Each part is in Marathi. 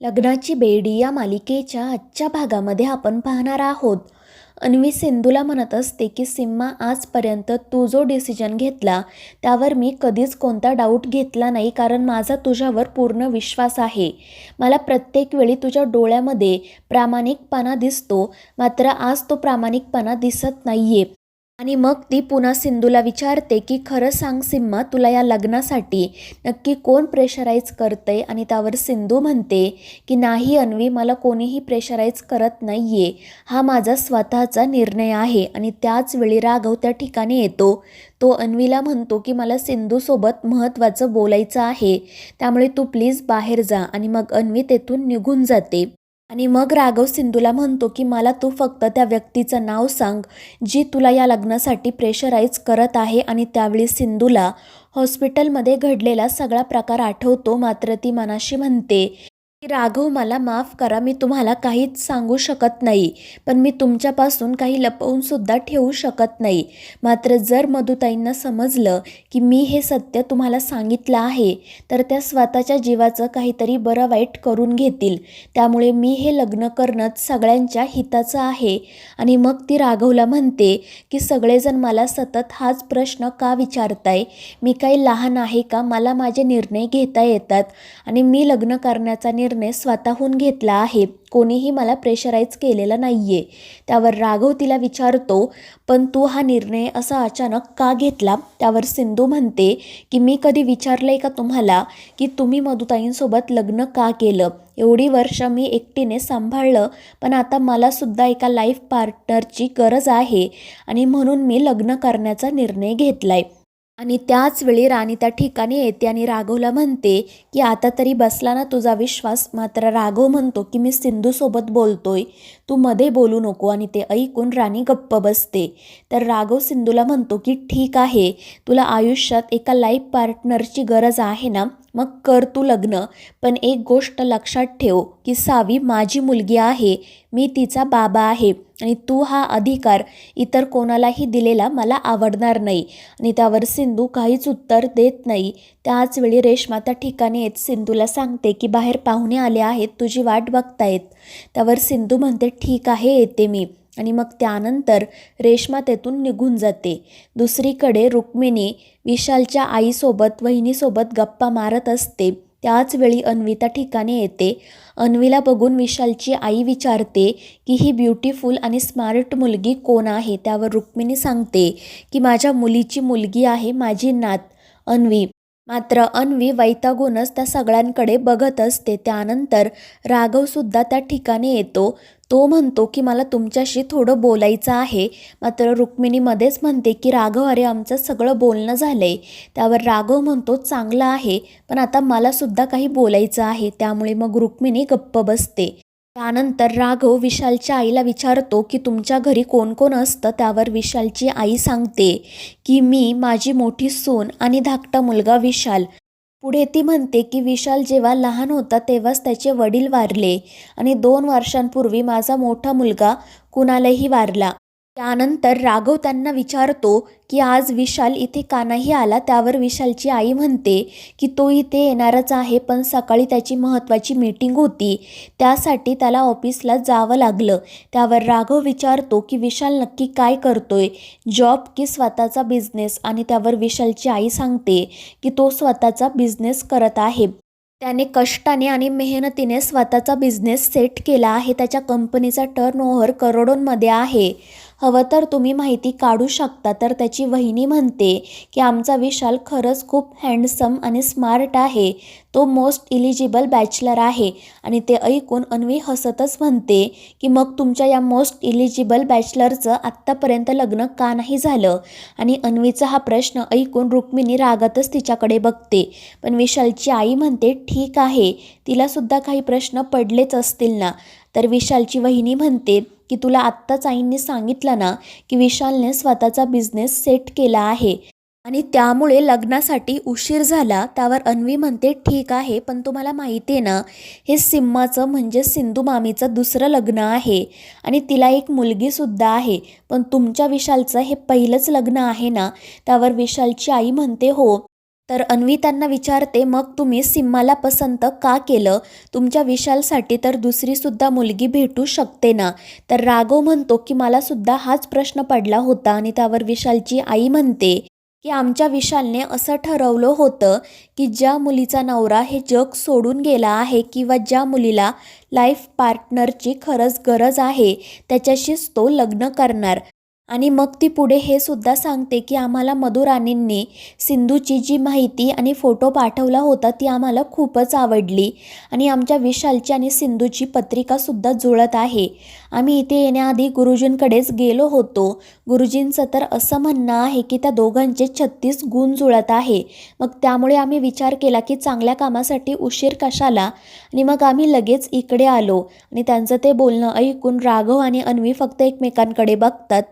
लग्नाची बेडी या मालिकेच्या आजच्या भागामध्ये आपण पाहणार आहोत. अन्वी सिंधूला म्हणत असते की सिम्मा आजपर्यंत तू जो डिसिजन घेतला त्यावर मी कधीच कोणता डाऊट घेतला नाही कारण माझा तुझ्यावर पूर्ण विश्वास आहे. मला प्रत्येक वेळी तुझ्या डोळ्यामध्ये प्रामाणिकपणा दिसतो मात्र आज तो प्रामाणिकपणा दिसत नाही आहे आणि मग ती पुन्हा सिंधूला विचारते की खरं सांग सिम्मा तुला या लग्नासाठी नक्की कोण प्रेशराईज करतंय? आणि त्यावर सिंधू म्हणते की नाही अन्वी मला कोणीही प्रेशराईज करत नाही आहे हा माझा स्वतःचा निर्णय आहे आणि त्याच वेळी राघव त्या ठिकाणी येतो. तो अन्वीला म्हणतो की मला सिंधूसोबत महत्त्वाचं बोलायचं आहे. त्यामुळे तू प्लीज बाहेर जा. आणि मग अन्वी तेथून निघून जाते. आणि मग राघव सिंधूला म्हणतो की मला तू फक्त त्या व्यक्तीचं नाव सांग जी तुला या लग्नासाठी प्रेशराईज करत आहे आणि त्यावेळी सिंधूला हॉस्पिटलमध्ये घडलेला सगळा प्रकार आठवतो मात्र ती मनाशी म्हणते. राघव मला माफ करा मी तुम्हाला काहीच सांगू शकत नाही पण मी तुमच्यापासून काही लपवूनसुद्धा ठेवू शकत नाही. मात्र जर मधुताईंना समजलं की मी हे सत्य तुम्हाला सांगितलं आहे तर त्या स्वतःच्या जीवाचं काहीतरी बरं वाईट करून घेतील. त्यामुळे मी हे लग्न करणं सगळ्यांच्या हिताचं आहे. आणि मग ती राघवला म्हणते की सगळेजण मला सतत हाच प्रश्न का विचारताय? मी काही लहान आहे का? मला माझे निर्णय घेता येतात. आणि मी लग्न करण्याचा निर्णय निर्णय स्वतःहून घेतला आहे. कोणीही मला प्रेशराईज केलेला नाही आहे त्यावर राघव तिला विचारतो पण तू हा निर्णय असा अचानक का घेतला? त्यावर सिंधू म्हणते की मी कधी विचारलं आहे का तुम्हाला की तुम्ही मधुताईंसोबत लग्न का केलं? एवढी वर्ष मी एकटीने सांभाळलं पण आता मलासुद्धा एका लाईफ पार्टनरची गरज आहे आणि म्हणून मी लग्न करण्याचा निर्णय घेतला आहे आणि त्याच वेळी राणी त्या ठिकाणी येते आणि राघवला म्हणते की आता तरी बसला ना तुझा विश्वास. मात्र राघव म्हणतो की मी सिंधूसोबत बोलतोय. तू मध्ये बोलू नको आणि ते ऐकून राणी गप्प बसते. तर राघव सिंधूला म्हणतो की ठीक आहे. तुला आयुष्यात एका लाईफ पार्टनरची गरज आहे ना? मग कर तू लग्न. पण एक गोष्ट लक्षात ठेव की सावी माझी मुलगी आहे. मी तिचा बाबा आहे आणि तू हा अधिकार इतर कोणालाही दिलेला मला आवडणार नाही. आणि त्यावर सिंधू काहीच उत्तर देत नाही. त्याच वेळी रेश्मा त्या ठिकाणी येत सिंधूला सांगते की बाहेर पाहुणे आले आहेत तुझी वाट बघतायत. त्यावर सिंधू म्हणते ठीक आहे येते मी. आणि मग त्यानंतर रेश्मा तेथून निघून जाते. दुसरीकडे रुक्मिणी विशालच्या आईसोबत वहिनीसोबत गप्पा मारत असते. त्याच वेळी अन्विता ठिकाणी येते. अन्वीला बघून विशालची आई विचारते की ही ब्युटिफुल आणि स्मार्ट मुलगी कोण आहे? त्यावर रुक्मिणी सांगते की माझ्या मुलीची मुलगी आहे माझी नात अन्वी. मात्र अन्वी वैतागूनच त्या सगळ्यांकडे बघत असते. त्यानंतर राघवसुद्धा त्या ठिकाणी येतो. तो म्हणतो की मला तुमच्याशी थोडं बोलायचं आहे. मात्र रुक्मिणीमध्येच म्हणते की राघव अरे आमचं सगळं बोलणं झालं आहे त्यावर राघव म्हणतो चांगलं आहे पण आता मलासुद्धा काही बोलायचं आहे. त्यामुळे मग रुक्मिणी गप्प बसते. त्यानंतर राघव विशालच्या आईला विचारतो की तुमच्या घरी कोण कोण असतं? त्यावर विशालची आई सांगते की मी माझी मोठी सून आणि धाकटा मुलगा विशाल. पुढे ती म्हणते की विशाल जेव्हा लहान होता तेव्हाच त्याचे वडील वारले आणि दोन वर्षांपूर्वी माझा मोठा मुलगा कुणालाही वारला. त्यानंतर राघव त्यांना विचारतो की आज विशाल इथे का नाही आला? त्यावर विशालची आई म्हणते की तो इथे येणारच आहे पण सकाळी त्याची महत्त्वाची मीटिंग होती. त्यासाठी त्याला ऑफिसला जावं लागलं. त्यावर राघव विचारतो की विशाल नक्की काय करतोय? जॉब की स्वतःचा बिझनेस? आणि त्यावर विशालची आई सांगते की तो स्वतःचा बिझनेस करत आहे. त्याने कष्टाने आणि मेहनतीने स्वतःचा बिझनेस सेट केला आहे. त्याच्या कंपनीचा टर्न ओव्हर करोडोंमध्ये आहे. हवं तर तुम्ही माहिती काढू शकता. तर त्याची वहिनी म्हणते की आमचा विशाल खरंच खूप हँडसम आणि स्मार्ट आहे. तो मोस्ट इलिजिबल बॅचलर आहे. आणि ते ऐकून अन्वी हसतच म्हणते की मग तुमच्या या मोस्ट इलिजिबल बॅचलरचं आत्तापर्यंत लग्न का नाही झालं? आणि अन्वीचा हा प्रश्न ऐकून रुक्मिणी रागातच तिच्याकडे बघते. पण विशालची आई म्हणते ठीक आहे. तिलासुद्धा काही प्रश्न पडलेच असतील ना. तर विशालची वहिनी म्हणते की तुला आत्ताच आईंनी सांगितलं ना की विशालने स्वतःचा बिझनेस सेट केला आहे. आणि त्यामुळे लग्नासाठी उशीर झाला त्यावर अन्वी म्हणते ठीक आहे पण तुम्हाला माहिती आहे ना हे सिम्माचं म्हणजे सिंधू मामीचं दुसरं लग्न आहे. आणि तिला एक मुलगीसुद्धा आहे. पण तुमच्या विशालचं हे पहिलंच लग्न आहे ना? त्यावर विशालची आई म्हणते हो तर अन्वी त्यांना विचारते मग तुम्ही सिम्माला पसंत का केलं? तुमच्या विशालसाठी तर दुसरीसुद्धा मुलगी भेटू शकते ना? तर राघव म्हणतो की मला सुद्धा हाच प्रश्न पडला होता. आणि त्यावर विशालची आई म्हणते की आमच्या विशालने असं ठरवलं होतं की ज्या मुलीचा नवरा हे जग सोडून गेला आहे किंवा ज्या मुलीला लाईफ पार्टनरची खरंच गरज आहे त्याच्याशीच तो लग्न करणार. आणि मग ती पुढे हे सुद्धा सांगते की आम्हाला मधुराणींनी सिंधूची जी माहिती आणि फोटो पाठवला होता ती आम्हाला खूपच आवडली. आणि आमच्या विशालची आणि सिंधूची पत्रिकासुद्धा जुळत आहे. आम्ही इथे येण्याआधी गुरुजींकडेच गेलो होतो. गुरुजींचं तर असं म्हणणं आहे की त्या दोघांचे छत्तीस गुण जुळत आहे. मग त्यामुळे आम्ही विचार केला की चांगल्या कामासाठी उशीर कशाला? आणि मग आम्ही लगेच इकडे आलो. आणि त्यांचं ते बोलणं ऐकून राघव आणि अन्वी फक्त एकमेकांकडे बघतात.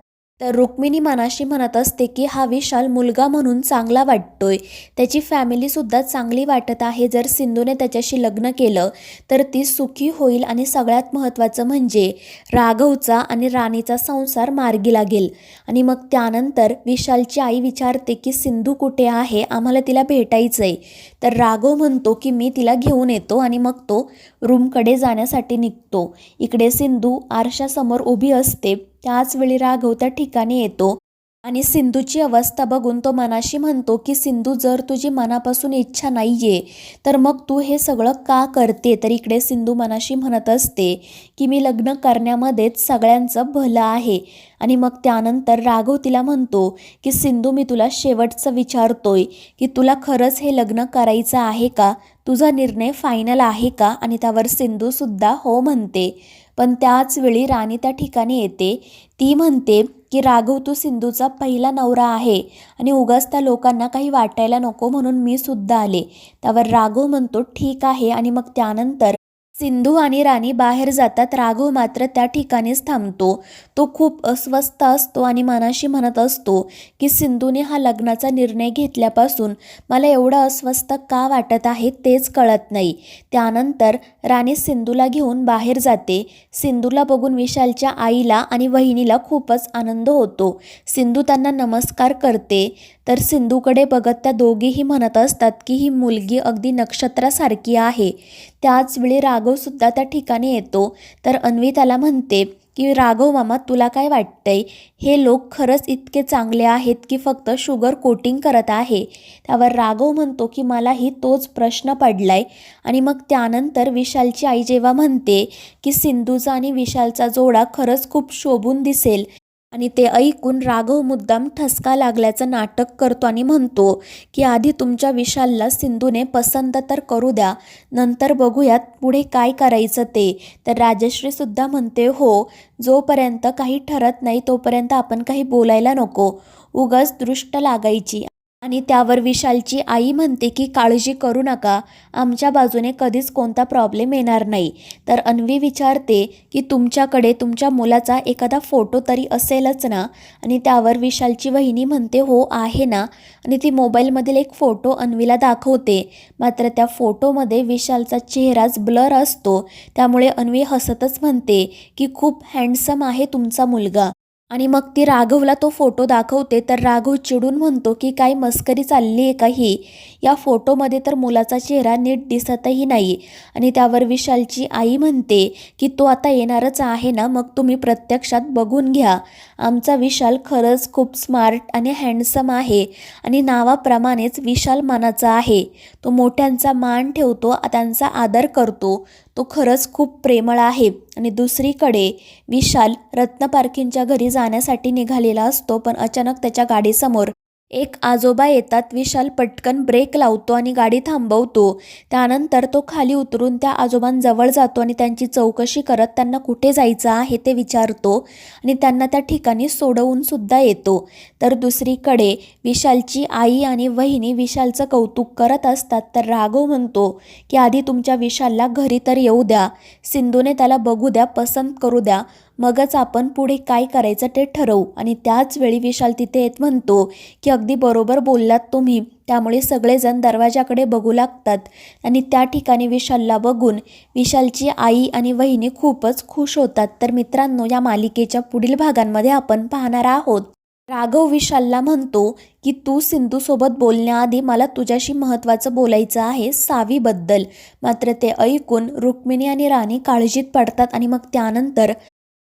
तर रुक्मिणी मनाशी म्हणत असते की हा विशाल मुलगा म्हणून चांगला वाटतोय. त्याची फॅमिलीसुद्धा चांगली वाटत आहे. जर सिंधूने त्याच्याशी लग्न केलं तर ती सुखी होईल आणि सगळ्यात महत्त्वाचं म्हणजे राघवचा आणि राणीचा संसार मार्गी लागेल. आणि मग त्यानंतर विशालची आई विचारते की सिंधू कुठे आहे? आम्हाला तिला भेटायचं आहे तर राघव म्हणतो की मी तिला घेऊन येतो. आणि मग तो रूमकडे जाण्यासाठी निघतो. इकडे सिंधू आरशासमोर उभी असते. त्याच वेळी राघव त्या ठिकाणी येतो आणि सिंधूची अवस्था बघून तो मनाशी म्हणतो की सिंधू जर तुझी मनापासून इच्छा नाही आहे तर मग तू हे सगळं का करते? तर इकडे सिंधू मनाशी म्हणत असते की मी लग्न करण्यामध्येच सगळ्यांचं भलं आहे. आणि मग त्यानंतर राघव तिला म्हणतो की सिंधू मी तुला शेवटचं विचारतोय की तुला खरंच हे लग्न करायचं आहे का? तुझा निर्णय फायनल आहे का? आणि त्यावर सिंधूसुद्धा हो म्हणते. पण त्याच वेळी राणी त्या ठिकाणी येते. ती म्हणते की राघव तू सिंधूचा पहिला नवरा आहे आणि उगाच त्या लोकांना काही वाटायला नको म्हणून मी सुद्धा आले. त्यावर राघव म्हणतो ठीक आहे. आणि मग त्यानंतर सिंधू आणि राणी बाहेर जातात. राघव मात्र त्या ठिकाणीच थांबतो. तो खूप अस्वस्थ असतो आणि मनाशी म्हणत असतो की सिंधूने हा लग्नाचा निर्णय घेतल्यापासून मला एवढं अस्वस्थ का वाटत आहे तेच कळत नाही. त्यानंतर राणी सिंधूला घेऊन बाहेर जाते. सिंधूला बघून विशालच्या आईला आणि वहिनीला खूपच आनंद होतो. सिंधू त्यांना नमस्कार करते. तर सिंधूकडे बघत त्या दोघीही म्हणत असतात की ही मुलगी अगदी नक्षत्रासारखी आहे. त्याच वेळी राघवसुद्धा त्या ठिकाणी येतो. तर अन्वी त्याला म्हणते की राघव मामा तुला काय वाटतंय? हे लोक खरंच इतके चांगले आहेत की फक्त शुगर कोटिंग करत आहे. त्यावर राघव म्हणतो की मलाही तोच प्रश्न पडलाय. आणि मग त्यानंतर विशालची आई जेव्हा म्हणते की सिंधूचा आणि विशालचा जोडा खरंच खूप शोभून दिसेल. आणि ते ऐकून राघव मुद्दाम ठसका लागल्याचं नाटक करतो आणि म्हणतो की आधी तुमच्या विशालला सिंधूने पसंत तर करू द्या नंतर बघूयात पुढे काय करायचं ते. तर राजश्रीसुद्धा म्हणते हो जोपर्यंत काही ठरत नाही तोपर्यंत आपण काही बोलायला नको. उगाच दृष्ट लागायची. आणि त्यावर विशालची आई म्हणते की काळजी करू नका. आमच्या बाजूने कधीच कोणता प्रॉब्लेम येणार नाही. तर अन्वी विचारते की तुमच्याकडे तुमच्या मुलाचा एखादा फोटो तरी असेलच ना? आणि त्यावर विशालची वहिनी म्हणते हो आहे ना. आणि ती मोबाईलमधील एक फोटो अन्वीला दाखवते. मात्र त्या फोटोमध्ये विशालचा चेहराच ब्लर असतो. त्यामुळे अन्वी हसतच म्हणते की खूप हँडसम आहे तुमचा मुलगा. आणि मग ती राघवला तो फोटो दाखवते तर राघव चिडून म्हणतो की काय मस्करी चालली आहे का ही? या फोटोमध्ये तर मुलाचा चेहरा नीट दिसतही नाही. आणि त्यावर विशालची आई म्हणते की तो आता येणारच आहे ना मग तुम्ही प्रत्यक्षात बघून घ्या. आमचा विशाल खरंच खूप स्मार्ट आणि हँडसम आहे आणि नावाप्रमाणेच विशाल मानाचा आहे. तो मोठ्यांचा मान ठेवतो त्यांचा आदर करतो. तो खरंच खूप प्रेमळ आहे आणि दुसरीकडे विशाल रत्नपारखींच्या घरी जाण्यासाठी निघालेला असतो पण अचानक त्याच्या गाडीसमोर एक आजोबा येतात विशाल पटकन ब्रेक लावतो आणि गाडी थांबवतो. त्यानंतर तो खाली उतरून त्या आजोबांजवळ जातो आणि त्यांची चौकशी करत त्यांना कुठे जायचं आहे ते विचारतो आणि त्यांना त्या ठिकाणी सोडवून सुद्धा येतो. तर दुसरीकडे विशालची आई आणि वहिनी विशालचं कौतुक करत असतात तर राघव म्हणतो की आधी तुमच्या विशालला घरी तर येऊ द्या. सिंधूने त्याला बघू द्या पसंत करू द्या. मगच आपण पुढे काय करायचं ते ठरवू. आणि त्याच वेळी विशाल तिथे येत म्हणतो की अगदी बरोबर बोललात तुम्ही. त्यामुळे सगळेजण दरवाजाकडे बघू लागतात. आणि त्या ठिकाणी विशालला बघून विशालची आई आणि वहिनी खूपच खुश होतात. तर मित्रांनो या मालिकेच्या पुढील भागांमध्ये आपण पाहणार आहोत. राघव विशालला म्हणतो की तू सिंधूसोबत बोलण्याआधी मला तुझ्याशी महत्त्वाचं बोलायचं आहे सावीबद्दल. मात्र ते ऐकून रुक्मिणी आणि राणी काळजीत पडतात आणि मग त्यानंतर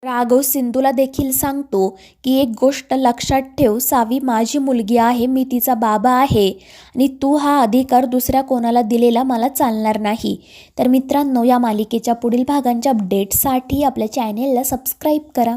राघव सिंधूला देखील सांगतो की एक गोष्ट लक्षात ठेव सावी माझी मुलगी आहे मी तिचा बाबा आहे आणि तू हा अधिकार दुसऱ्या कोणाला दिलेला मला चालणार नाही. तर मित्रांनो या मालिकेच्या पुढील भागांच्या अपडेटसाठी आपल्या चॅनेलला सबस्क्राईब करा.